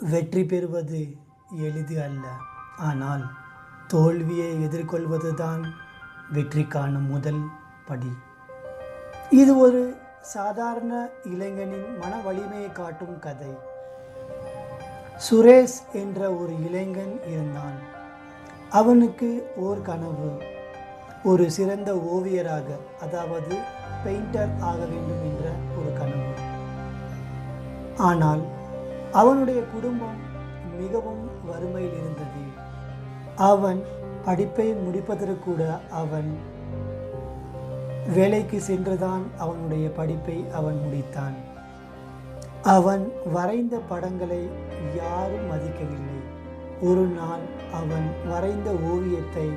வெற்றி பெறுவது எளிது அல்ல. ஆனால் தோல்வியை எதிர்கொள்வதுதான் வெற்றிக்கான முதல் படி. இது ஒரு சாதாரண இளைஞனின் மன வலிமையை காட்டும் கதை. சுரேஷ் என்ற ஒரு இளைஞன் இருந்தான். அவனுக்கு ஓர் கனவு. ஒரு சிறந்த ஓவியராக அதாவது பெயிண்டர் ஆக வேண்டும் என்ற ஒரு கனவு. ஆனால் அவனுடைய குடும்பம் மிகவும் வறுமையில் இருந்தது. அவன் படிப்பை முடிப்பதற்கூட அவன் வேலைக்கு சென்றுதான் அவனுடைய படிப்பை அவன் முடித்தான். அவன் வரைந்த படங்களை யாரும் மதிக்கவில்லை. ஒரு நாள் அவன் வரைந்த ஓவியத்தை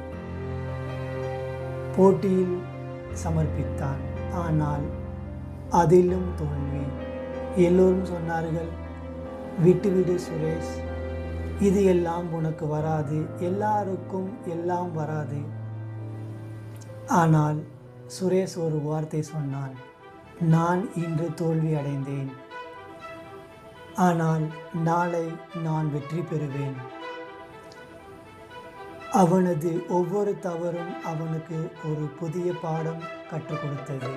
போட்டியில் சமர்ப்பித்தான். ஆனால் அதிலும் தோல்வி. எல்லோரும் சொன்னார்கள் விட்டுவிடு சுரேஷ். இது எல்லாம் உனக்கு வராது. எல்லாருக்கும் எல்லாம் வராது. ஆனால் சுரேஷ் ஒரு வார்த்தை சொன்னான். நான் இன்று தோல்வி அடைந்தேன். ஆனால் நாளை நான் வெற்றி பெறுவேன். அவனது ஒவ்வொரு தவறும் அவனுக்கு ஒரு புதிய பாடம் கற்றுக் கொடுத்தது.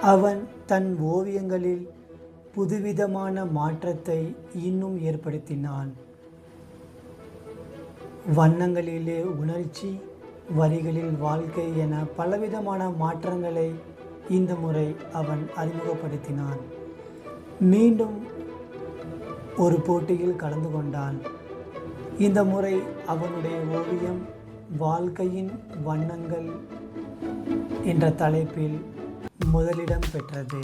அவன் தன் ஓவியங்களில் புதுவிதமான மாற்றத்தை இன்னும் ஏற்படுத்தினான். வண்ணங்களிலே உணர்ச்சி வரிகளில் வாழ்க்கை என பலவிதமான மாற்றங்களை இந்த முறை அவன் அறிமுகப்படுத்தினான். மீண்டும் ஒரு போட்டியில் கலந்து கொண்டான். இந்த முறை அவனுடைய ஓவியம் வாழ்க்கையின் வண்ணங்கள் என்ற தலைப்பில் முதலிடம் பெற்றது.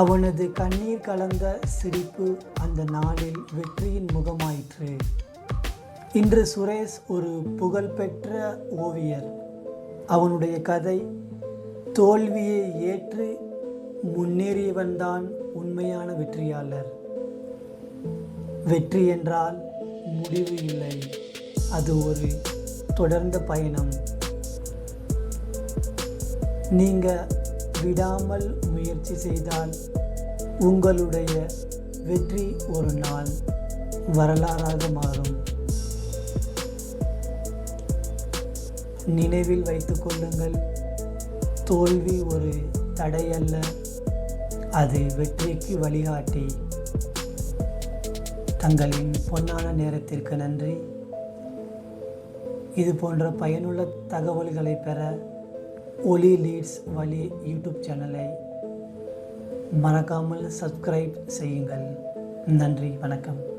அவனது கண்ணீர் கலந்த சிரிப்பு அந்த நாளில் வெற்றியின் முகமாயிற்று. இன்று சுரேஷ் ஒரு புகழ்பெற்ற ஓவியர். அவனுடைய கதை தோல்வியை ஏற்று முன்னேறியவன்தான் உண்மையான வெற்றியாளர். வெற்றி என்றால் முடிவு இல்லை. அது ஒரு தொடர்ந்த பயணம். நீங்கள் விடாமல் முயற்சி செய்தால் உங்களுடைய வெற்றி ஒரு நாள் வரலாறாக மாறும். நினைவில் வைத்து கொள்ளுங்கள் தோல்வி ஒரு தடையல்ல அது வெற்றிக்கு வழிகாட்டி. தங்களின் பொன்னான நேரத்திற்கு நன்றி. இது போன்ற பயனுள்ள தகவல்களை பெற ஒலி லீட்ஸ் வழி யூடியூப் சேனலை மறக்காமல் சப்ஸ்கிரைப் செய்யுங்கள். நன்றி வணக்கம்.